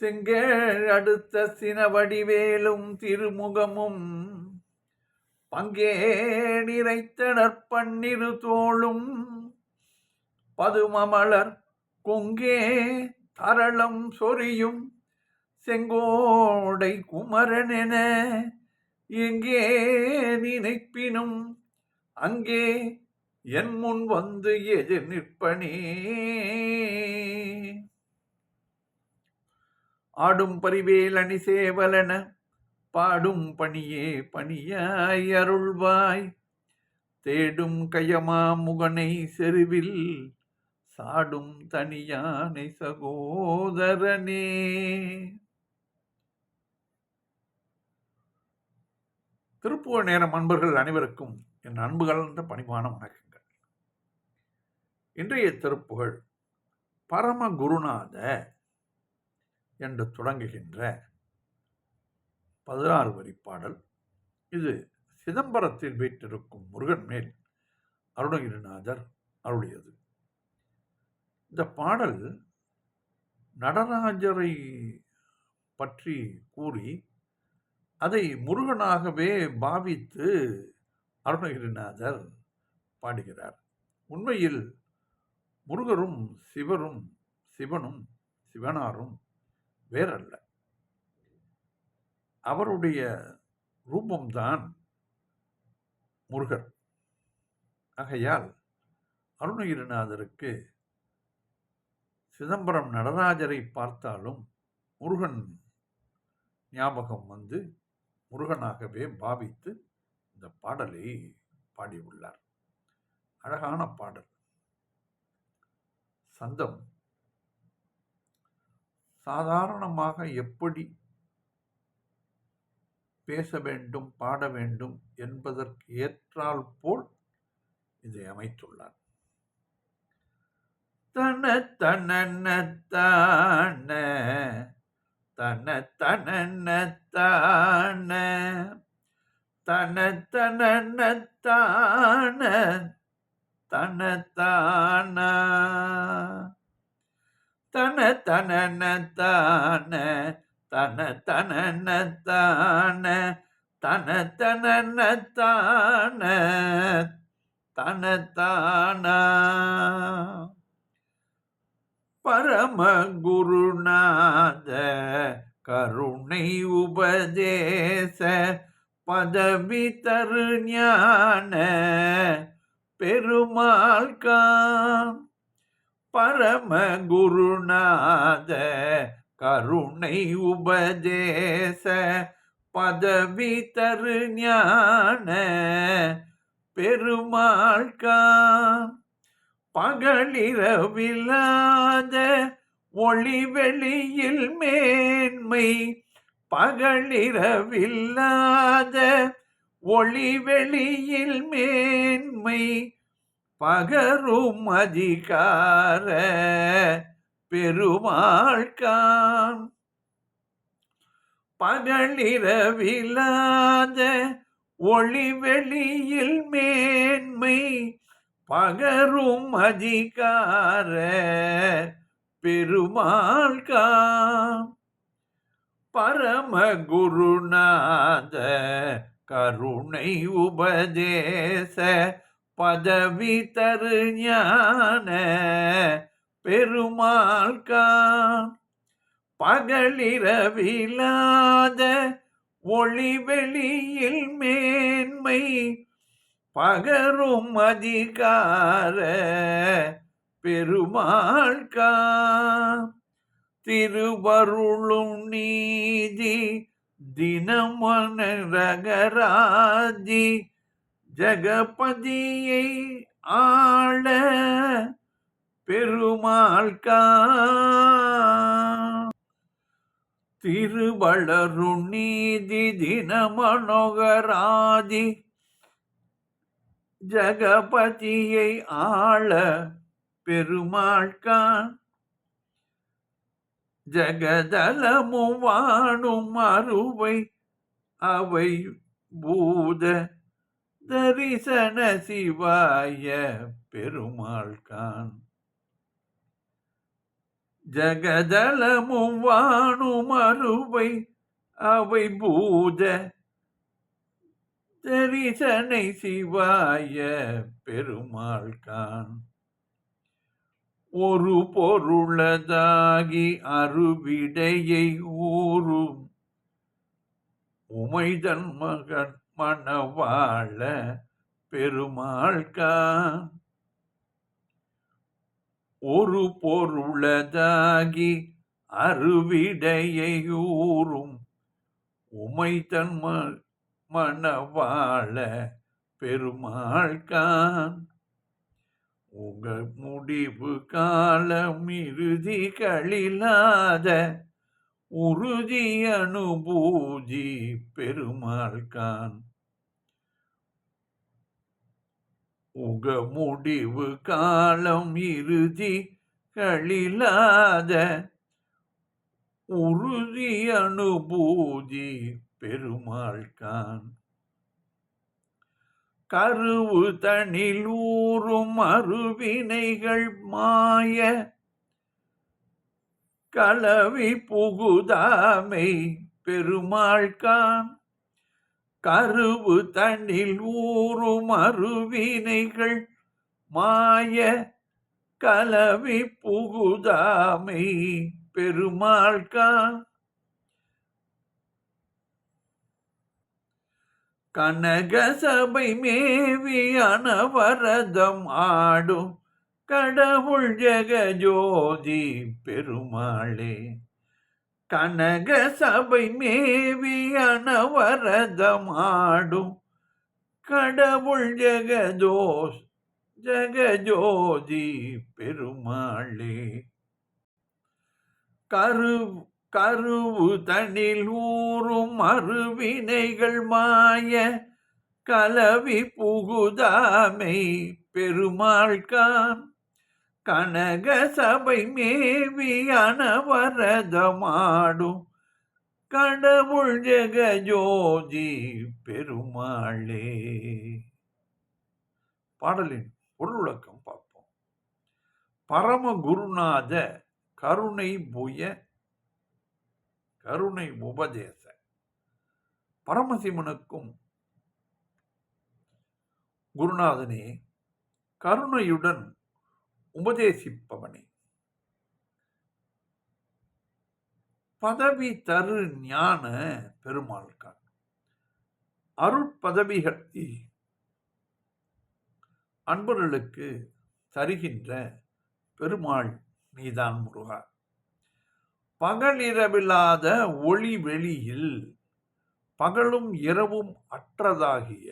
செங்கேழ் அடுத்த சினவடிவேலும் திருமுகமும் பங்கே நிறைத்த பன்னிரு தோளும் பதுமமலர் கொங்கே தரளம் சொரியும் செங்கோடை குமரனென எங்கே நினைப்பினும் அங்கே என் முன் வந்து எதிர் நிற்பனே. ஆடும் பரிவேல் அணி சேவலன பாடும் பணியே பணியாய் அருள்வாய். தேடும் கயமா முகனை செருவில் சாடும் தனியானை சகோதரனே. திருப்புவ நேரம் அன்பர்கள் அனைவருக்கும் என் அன்பு கலந்த பணிவான வணக்கங்கள். இன்றைய திருப்புகழ் பரம குருநாத என்று தொடங்குகின்ற பதினாறு வரி பாடல். இது சிதம்பரத்தில் வீட்டிருக்கும் முருகன் மேல் அருணகிரிநாதர் அருளியது. இந்த பாடல் நடராஜரை பற்றி கூறி அதை முருகனாகவே பாவித்து அருணகிரிநாதர் பாடுகிறார். உண்மையில் முருகரும் சிவரும் சிவனும் சிவனாரும் வேறல்ல. அவருடைய ரூபம்தான் முருகர். ஆகையால் அருணகிரிநாதருக்கு சிதம்பரம் நடராஜரை பார்த்தாலும் முருகன் ஞாபகம் வந்து முருகனாகவே பாவித்து இந்த பாடலை பாடியுள்ளார். அழகான பாடல். சந்தம் சாதாரணமாக எப்படி பேச வேண்டும் பாட வேண்டும் என்பதற்கு ஏற்றால் போல் இதை அமைத்துள்ளார். தன தன தான தன தன தான தன தன தன தான தன தன தான தன தன தான தன தன. தான தன தானா பரம குருநாத கருணை உபதேச பதவி தரு ஞான பெருமாள் காம். பரம குருநாத கருணை உபதேச பதவி தரு ஞான பெருமாள் பகலிரவில்லாத ஒளி வெளியில் மேன்மை பகலிரவில்லாத ஒளி வெளியில் மேன்மை பகரும் அதிகார பெருமாள்கான் பகலிரவிலாத ஒளி வெளியில் மேன்மை பகரும் அதிகார பெருமாள்கான் பரம குருநாத கருணை உபதேச பதவி தரு ஞான பெருமாள்கான் பகலிரவிலாத ஒளி வெளியில் மேன்மை பகரும் அதிகார பெருமாள் கா திருவருளும் நீதி தினமன ரகராதி ஜகபதியை ஆள பெருமாள்கா திருவளரும் நீதி தினமனோகராதி ஜகபதியை ஆள பெருமாள்கான் ஜகதலமும் வாணும் அருவை அவை பூத தரிசன சிவாய பெருமாள் கான் ஜகதலமும் வானும் அருவை அவை பூத தரிசனை சிவாய பெருமாள் கான் ஒரு பொருளதாகி அருவிடையை ஊறும். உமைதன் மகன் மணவாழ பெருமாள் கான் ஒரு பொருளதாகி அருவிடையை ஊரும் உமைதன் மணவாழ பெருமாள் கான் முடிவு காலம் இறுதிகளில்லாத உறுதி அனுபூதி பெருமாள்கான் கான் உக முடிவு காலம் இறுதி களிலாத உறுதி அனுபூதி பெருமாள் கான். கருவு தனில் ஊறும் அருவினைகள் மாய கலவி புகுதாமை பெருமாள் கான். கருவு தண்ணில் ஊறும் அருவினைகள் மாய கலவி புகுதாமை பெருமாள்கா கனக சபை மேவி அனவரதம் ஆடும் கடவுள் ஜெகஜோதி பெருமாளே. கனக சபை மேவியனவரதமாடும் கடவுள் ஜெகதோஷ் ஜெகஜோதி பெருமாளே. கரு கருவு தனில் ஊறும் அருவினைகள் மாய கலவி புகுதாமை பெருமாள் கான் கனக சபை மேவியான வரதமாடும் கடவுள் ஜெகஜோதி பெருமாளே. பாடலின் பொருளுக்கம் பார்ப்போம். பரம குருநாத கருணை புய கருணை உபதேச. பரமசிவனுக்கும் குருநாதனே கருணையுடன் உபதேசிப்பவனே பதவி தரு ஞான பெருமாள் கான். அருட்பதவிகளை அன்பர்களுக்கு தருகின்ற பெருமாள் நீதான் முருகா. பகலிரவில்லாத ஒளி வெளியில் பகலும் இரவும் அற்றதாகிய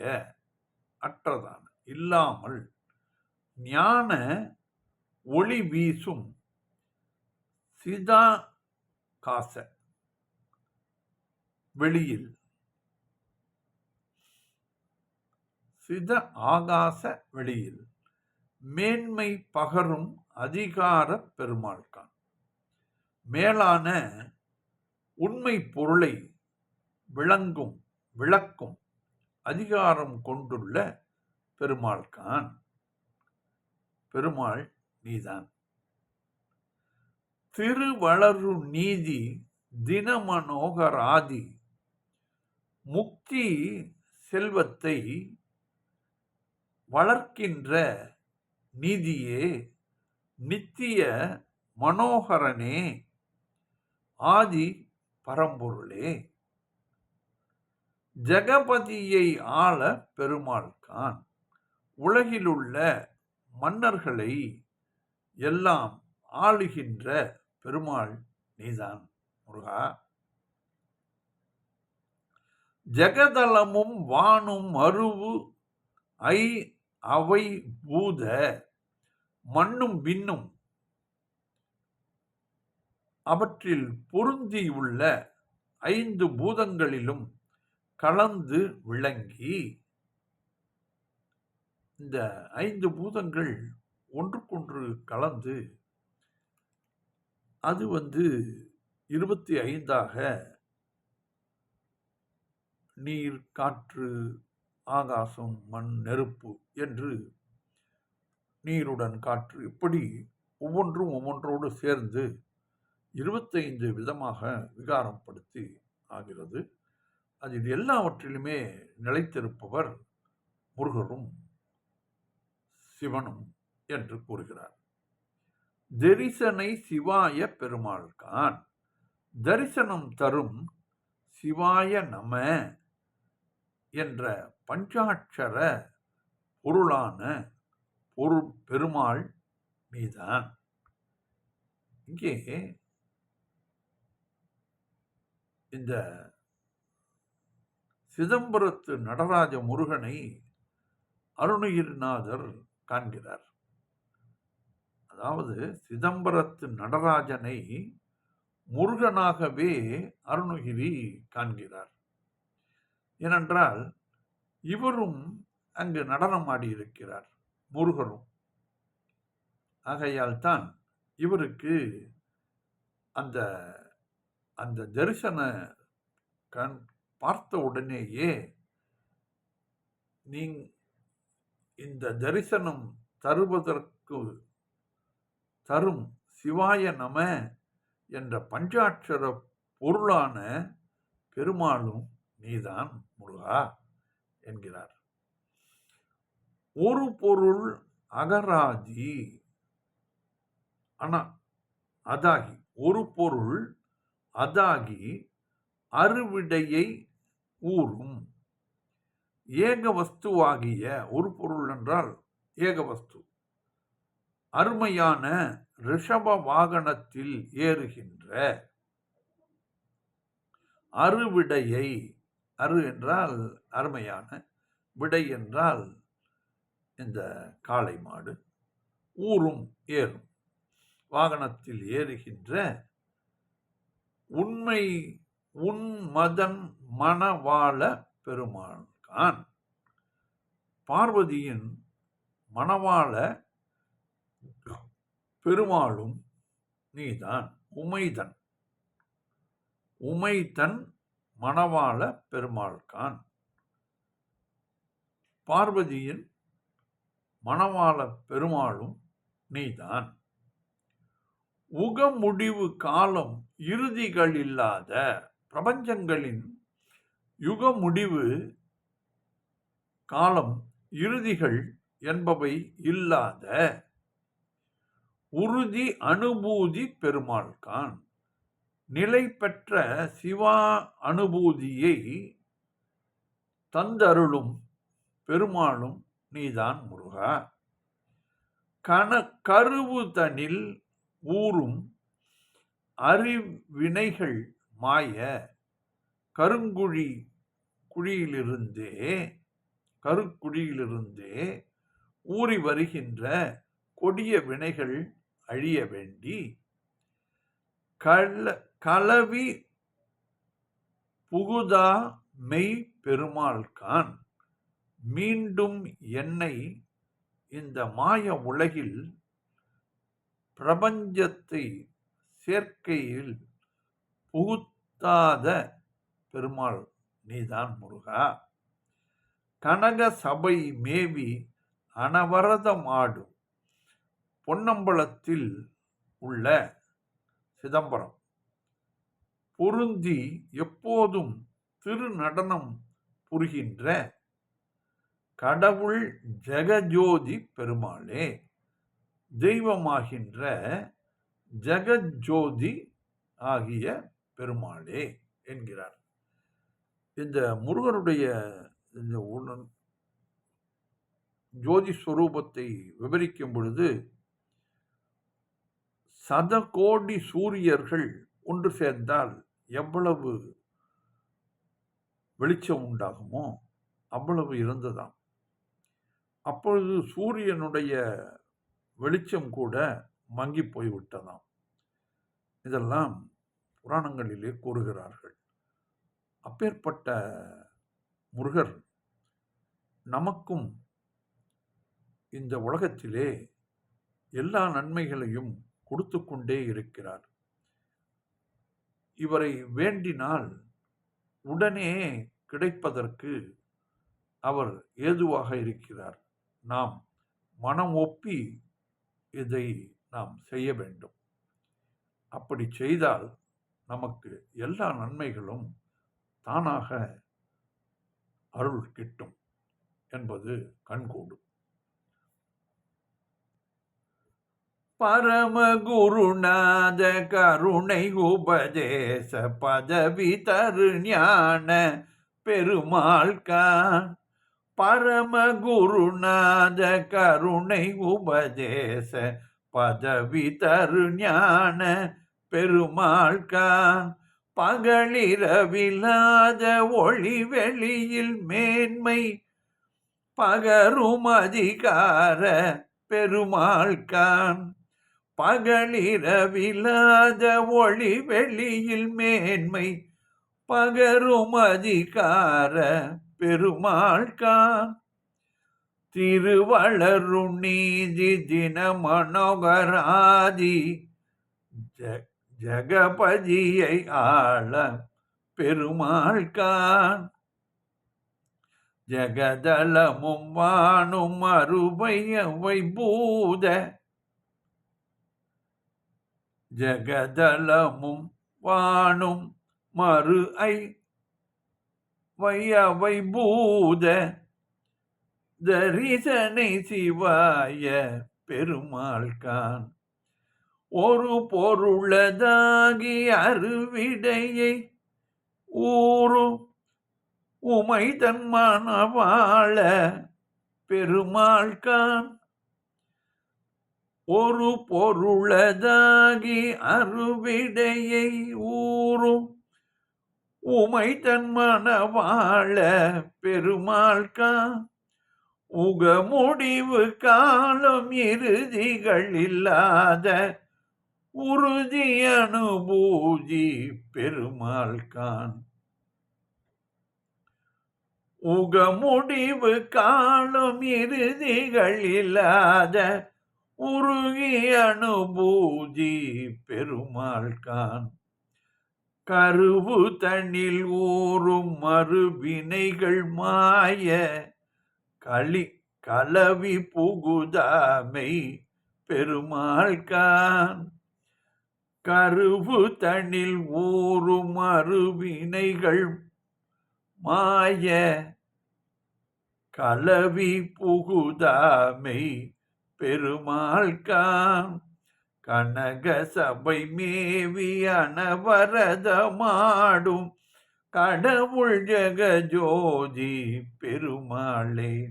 அற்றதான இல்லாமல் ஞான ஒளி வீசும் சிதா காச வெளியில். சித ஆகாச வெளியில். மேன்மை பகரும் அதிகார பெருமாள்கான். மேலான உண்மை பொருளை விளங்கும் விளக்கும் அதிகாரம் கொண்டுள்ள பெருமாள்கான். பெருமாள் நீதான். திருவளரு நீதி தினமனோகராதி முக்தி செல்வத்தை வளர்க்கின்ற நீதியே நித்திய மனோகரனே ஆதி பரம்பொருளே. ஜெகபதியை ஆள பெருமாள் கான் உலகிலுள்ள மன்னர்களை எல்லாம் ஆளுகின்ற பெருமாள் நீதான் முருகா. ஜெகதலமும் வானும் அருவு ஐ அவை பூத மண்ணும் விண்ணும் அவற்றில் பொருந்தியுள்ள ஐந்து பூதங்களிலும் கலந்து விளங்கி இந்த ஐந்து பூதங்கள் ஒன்றுக்கொன்று கலந்து அது வந்து இருபத்தி ஐந்தாக நீர் காற்று ஆகாசம் மண் நெருப்பு என்று நீருடன் காற்று இப்படி ஒவ்வொன்றும் ஒவ்வொன்றோடு சேர்ந்து இருபத்தைந்து விதமாக விகாரப்படுத்தி ஆகிறது. அதில் எல்லாவற்றிலுமே நிலைத்திருப்பவர் முருகரும் சிவனும். என்று கூறுகிறார். தரிசனை சிவாய பெருமாள்கான். தரிசனம் தரும் சிவாய நம என்ற பஞ்சாட்சர பொருளான பொருள் பெருமாள் நீதான். இங்கே இந்த சிதம்பரத்து நடராஜ முருகனை அருணகிரிநாதர் காண்கிறார். அதாவது சிதம்பரத்து நடராஜனை முருகனாகவே அருணகிரி காண்கிறார். ஏனென்றால் இவரும் அங்கு நடனம் ஆடியிருக்கிறார் முருகரும். ஆகையால் தான் இவருக்கு அந்த அந்த தரிசன கண் பார்த்த உடனேயே நீ இந்த தரிசனம் தருவதற்கு தரும் சிவாய நம என்ற பஞ்சாட்சர பொருளான பெருமாளும் நீதான் முருகா என்கிறார். ஒரு பொருள் அகராதி. ஆனா அதாகி ஒரு பொருள் அதாகி அறுவிடையை ஊறும் ஏக வஸ்துவாகிய ஒரு பொருள் என்றால் ஏக வஸ்து. அருமையான ரிஷப வாகனத்தில் ஏறுகின்ற அறுவிடையை அரு என்றால் அருமையான விடை என்றால் இந்த காளை மாடு ஊரும் ஏறும். வாகனத்தில் ஏறுகின்ற உண்மை உன் மதன் மணவாள பெருமான்கான் பார்வதியின் மணவாள பெருமாளும் நீதான் உமைதன். உமைதன் மணவாள பெருமாள்கான். பார்வதியின் மணவாள பெருமாளும் நீதான். உகமுடிவு காலம் இறுதிகள் இல்லாத பிரபஞ்சங்களின் யுக முடிவு காலம் இறுதிகள் என்பவை இல்லாத உறுதி அனுபூதி பெருமாள்கான் நிலை பெற்ற சிவா அனுபூதியை தந்தருளும் பெருமாளும் நீதான் முருகா. கன கருவு தனில் ஊறும் அறிவினைகள் மாய கருங்குழி குழியிலிருந்தே கருக்குழியிலிருந்தே ஊறி வருகின்ற கொடிய வினைகள் அழிய வேண்டி கள்ள கலவி புகுதா மெய் பெருமாள்கான். மீண்டும் என்னை இந்த மாய உலகில் பிரபஞ்சத்தை சேர்க்கையில் புகுத்தாத பெருமாள் நீதான் முருகா. கனக சபை மேவி அனவரதம் ஆடும் பொன்னம்பலத்தில் உள்ள சிதம்பரம். பொருந்தி எப்போதும் திரு நடனம் புரிகின்ற கடவுள் ஜெகஜோதி பெருமாளே தெய்வமாகின்ற ஜெகஜோதி ஆகிய பெருமாளே என்கிறார். இந்த முருகனுடைய இந்த ஜோதி ஸ்வரூபத்தை விவரிக்கும் பொழுது சதகோடி சூரியர்கள் ஒன்று சேர்ந்தால் எவ்வளவு வெளிச்சம் உண்டாகுமோ அவ்வளவு இருந்ததாம். அப்பொழுது சூரியனுடைய வெளிச்சம் கூட மங்கி போய்விட்டதாம். இதெல்லாம் புராணங்களிலே கூறுகிறார்கள். அப்பேற்பட்ட முருகர் நமக்கும் இந்த உலகத்திலே எல்லா நன்மைகளையும் கொடுத்து கொண்டே இருக்கிறார். இவரை வேண்டினால் உடனே கிடைப்பதற்கு அவர் ஏதுவாக இருக்கிறார். நாம் மனம் ஒப்பி இதை நாம் செய்ய வேண்டும். அப்படி செய்தால் நமக்கு எல்லா நன்மைகளும் தானாக அருள் கிட்டும் என்பது கண்கூடும். பரமகுருநாத கருணை உபதேச பதவி தரு ஞான பெருமாள்கான் பரமகுருநாத கருணை உபதேச பதவி தரு ஞான பெருமாள்கான் பகலிரவில்லாத ஒளி வெளியில் மேன்மை பகரும் அதிகார பெருமாள்கான் பகலிரவில்லாத ஒளி வெளியில் மேன்மை பகரும் அதிகார பெருமாள்கான் திருவளரு நீதி தின மனோகராதி ஜகபதியை ஆள பெருமாள்கான் ஜகதலமும் வானும் அருமையவை பூத ஜகதலமும் வானும் மறு ஐ வையவை பூத தரிசனை சிவாய பெருமாள்கான் ஒரு பொருளதாகி அருவிடையை ஊரு உமை தன்மான வாழ பெருமாள்கான் ஒரு பொருளதாகி அருவிடையை ஊறும். உமை தன்மன வாழ பெருமாள்கா உக முடிவு காலம் இறுதிகள் இல்லாத உறுதி அனுபூதி பெருமாள்கான் உக முடிவு காலம் இறுதிகள் இல்லாத உருகி அனுபூதி பெருமாள் கான். கருவு தண்ணில் ஊறும் மறுவினைகள் மாய. களி கலவி புகுதாமை பெருமாள் கான். கருவு தண்ணில் ஊறும் மறுவினைகள் மாய. கலவி புகுதாமை பெருமாள்கான் கனக சபை மேவி அனவரதமாடும். கடவுள் ஜெகஜோதி பெருமாளே.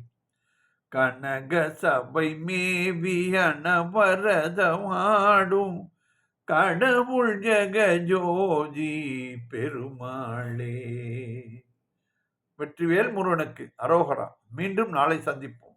கனக சபை மேவி அனவரதமாடும். கடவுள் ஜெகஜோதி பெருமாளே. வெற்றிவேல் முருகனுக்கு அரோகரா. மீண்டும் நாளை சந்திப்போம்.